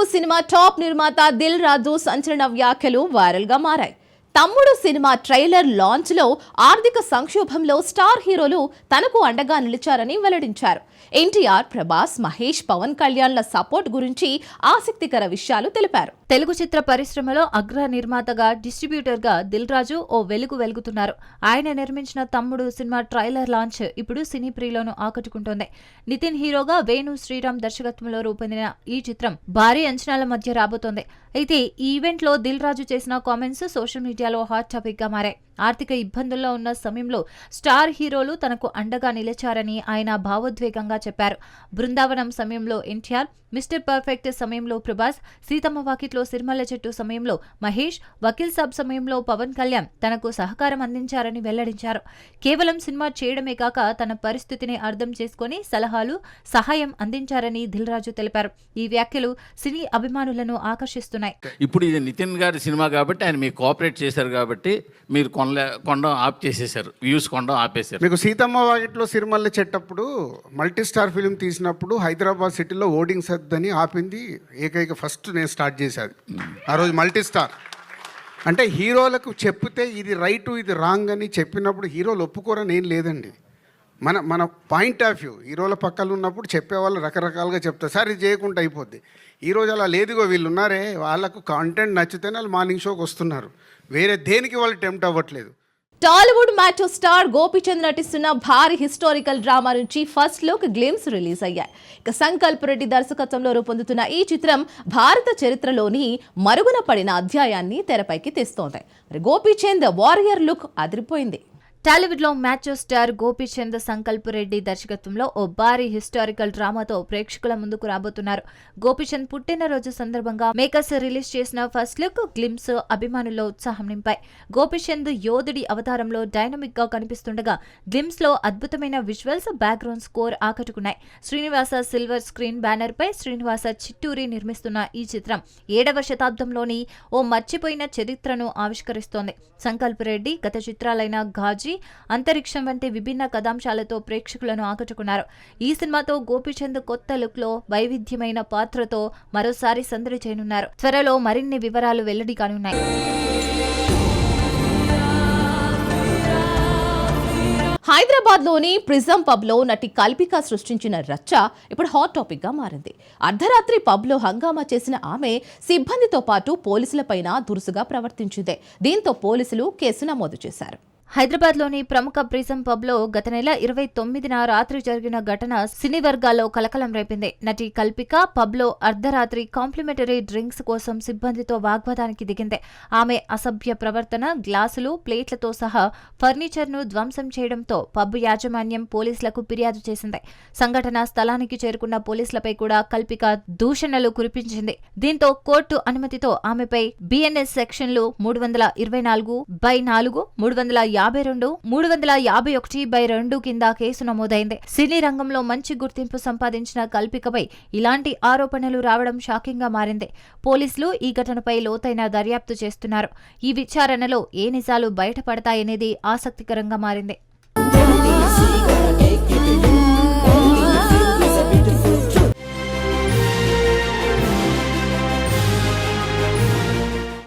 Telugu cinema top నిర్మాత దిల్ రాజు సంచలన వ్యాఖ్యలు వైరల్గా మారాయి. తమ్ముడు సినిమా ట్రైలర్ లాంచ్లో ఆర్థిక సంక్షోభంలో స్టార్ హీరోలు తనకు అండగా నిలిచారని వెల్లడించారు. ఎన్టీఆర్ ప్రభాస్ మహేష్ పవన్ కళ్యాణ్ల సపోర్ట్ గురించి ఆసక్తికర విషయాలు తెలిపారు. తెలుగు చిత్ర పరిశ్రమలో అగ్ర నిర్మాతగా డిస్ట్రిబ్యూటర్గా దిల్ రాజు ఓ వెలుగు వెలుగుతున్నారు. ఆయన నిర్మించిన తమ్ముడు సినిమా ట్రైలర్ లాంచ్ ఇప్పుడు సినీ ప్రియులను ఆకట్టుకుంటోంది. నితిన్ హీరోగా వేణు శ్రీరామ్ దర్శకత్వంలో రూపొందిన ఈ చిత్రం భారీ అంచనాల మధ్య రాబోతోంది. అయితే ఈ ఈవెంట్లో దిల్ రాజు చేసిన కామెంట్స్ సోషల్ మీడియా మీడియాలో హాట్ టాపిక్గా మారాయి ఆర్థిక ఇబ్బందుల్లో ఉన్న సమయంలో స్టార్ హీరోలు తనకు అండగా నిలిచారని ఆయన భావోద్వేగంగా చెప్పారు. బృందావనం సమయంలో ఎన్టీఆర్ మిస్టర్ పర్ఫెక్ట్ సమయంలో ప్రభాస్ సీతమ్మ వాకిట్లో సిరిమల్ల చెట్టు సమయంలో మహేష్ వకీల్ సాబ్ సమయంలో పవన్ కళ్యాణ్ తనకు సహకారం అందించారని వెల్లడించారు. కేవలం సినిమా చేయడమే కాక తన పరిస్థితిని అర్థం చేసుకుని సలహాలు సహాయం అందించారని దిల్ రాజు తెలిపారు. ఈ వ్యాఖ్యలు సినీ అభిమానులను ఆకర్షిస్తున్నాయి. ఇప్పుడు ఇది నితిన్ గారి సినిమా కాబట్టి ఆయన మీకు కోఆపరేట్ చేశారు కాబట్టి మీరు కొనలే కొండం ఆప్ చేసేసారు వ్యూస్ కొండం ఆపేశారు. మీకు సీతమ్మ వాకిట్లో సిరిమల్లె చెట్టప్పుడు మల్టీ స్టార్ ఫిలిం తీసినప్పుడు హైదరాబాద్ సిటీలో ఓడింగ్స్ వద్దని ఆపింది ఏకైక ఫస్ట్ నేను స్టార్ట్ చేశాది ఆ రోజు మల్టీ స్టార్ అంటే హీరోలకు చెప్తే ఇది రైట్ ఇది రాంగ్ అని చెప్పినప్పుడు హీరోలు ఒప్పుకోరని ఏం లేదండి. మన మన పాయింట్ ఆఫ్ వ్యూ హీరోల పక్కన ఉన్నప్పుడు చెప్పేవాళ్ళు రకరకాలుగా చెప్తారు సార్ ఇది చేయకుండా అయిపోద్ది. ఈరోజు అలా లేదుగో వీళ్ళు ఉన్నారే వాళ్ళకు కాంటెంట్ నచ్చితేనే వాళ్ళు మార్నింగ్ షోకి వస్తున్నారు. వేరే దేనికి వాళ్ళు టెంప్ట్ అవ్వట్లేదు. టాలీవుడ్ మ్యాచ్ స్టార్ గోపిచంద్ నటిస్తున్న భారీ హిస్టారికల్ డ్రామా నుంచి ఫస్ట్ లుక్ గ్లిమ్స్ రిలీజ్ అయ్యాయి. ఇక సంకల్ప్ రెడ్డి దర్శకత్వంలో రూపొందుతున్న ఈ చిత్రం భారత చరిత్రలోని మరుగున పడిన అధ్యాయాన్ని తెరపైకి తెస్తోంది. మరి గోపిచంద్ వారియర్ లుక్ అదిరిపోయింది. టాలీవుడ్లో స్టార్ గోపీచంద్ సంకల్ప్ రెడ్డి దర్శకత్వంలో ఓ భారీ హిస్టారికల్ డ్రామాతో ప్రేక్షకుల ముందుకు రాబోతున్నారు. గోపీచంద్ పుట్టినరోజు సందర్భంగా మేకర్స్ రిలీజ్ చేసిన ఫస్ట్ లుక్ గ్లిమ్స్ అభిమానుల్లో ఉత్సాహం నింపాయి. గోపీచంద్ యోధుడి అవతారంలో డైనమిక్గా కనిపిస్తుండగా గ్లిమ్స్లో అద్భుతమైన విజువల్స్ బ్యాక్గ్రౌండ్ స్కోర్ ఆకట్టుకున్నాయి. శ్రీనివాస సిల్వర్ స్క్రీన్ బ్యానర్ పై శ్రీనివాస చిట్టూరి నిర్మిస్తున్న ఈ చిత్రం ఏడవ శతాబ్దంలోని ఓ మర్చిపోయిన చరిత్రను ఆవిష్కరిస్తోంది. సంకల్ప్ రెడ్డి గత చిత్రాలైన ఘాజీ అంతరిక్షం వంటి విభిన్న కథాంశాలతో ప్రేక్షకులను ఆకట్టుకున్నారు. ఈ సినిమాతో గోపీచంద్ కొత్త లుక్లో వైవిధ్యమైన పాత్రతో మరోసారి సందడి చేయనున్నారు. త్వరలో మరిన్ని వివరాలు వెల్లడి కానున్నాయి. హైదరాబాద్లోని ప్రిజం పబ్లో నటి కల్పిక సృష్టించిన రచ్చ ఇప్పుడు హాట్ టాపిక్గా మారింది. అర్ధరాత్రి పబ్లో హంగామా చేసిన ఆమె సిబ్బందితో పాటు పోలీసులపైన దురుసుగా ప్రవర్తించింది. దీంతో పోలీసులు కేసు నమోదు చేశారు. హైదరాబాద్లోని ప్రముఖ ప్రిజం పబ్లో గత నెల ఇరవై తొమ్మిదిన రాత్రి జరిగిన ఘటన సినీ వర్గాల్లో కలకలం రేపింది. నటి కల్పిక పబ్లో అర్ధరాత్రి కాంప్లిమెంటరీ డ్రింక్స్ కోసం సిబ్బందితో వాగ్వాదానికి దిగింది. ఆమె అసభ్య ప్రవర్తన గ్లాసులు ప్లేట్లతో సహా ఫర్నిచర్ను ధ్వంసం చేయడంతో పబ్ యాజమాన్యం పోలీసులకు ఫిర్యాదు చేసింది. సంఘటన స్థలానికి చేరుకున్న పోలీసులపై కూడా కల్పిక దూషణలు కురిపించింది. దీంతో కోర్టు అనుమతితో ఆమెపై బిఎన్ఎస్ సెక్షన్లు మూడు వందల ఇరవై నాలుగు బై నాలుగు మూడు వందల యాభై రెండు మూడు వందల యాభై ఒకటి బై రెండు కింద కేసు నమోదైంది. సినీ రంగంలో మంచి గుర్తింపు సంపాదించిన కల్పికపై ఇలాంటి ఆరోపణలు రావడం షాకింగ్గా మారింది. పోలీసులు ఈ ఘటనపై లోతైన దర్యాప్తు చేస్తున్నారు. ఈ విచారణలో ఏ నిజాలు బయటపడతాయనేది ఆసక్తికరంగా మారింది.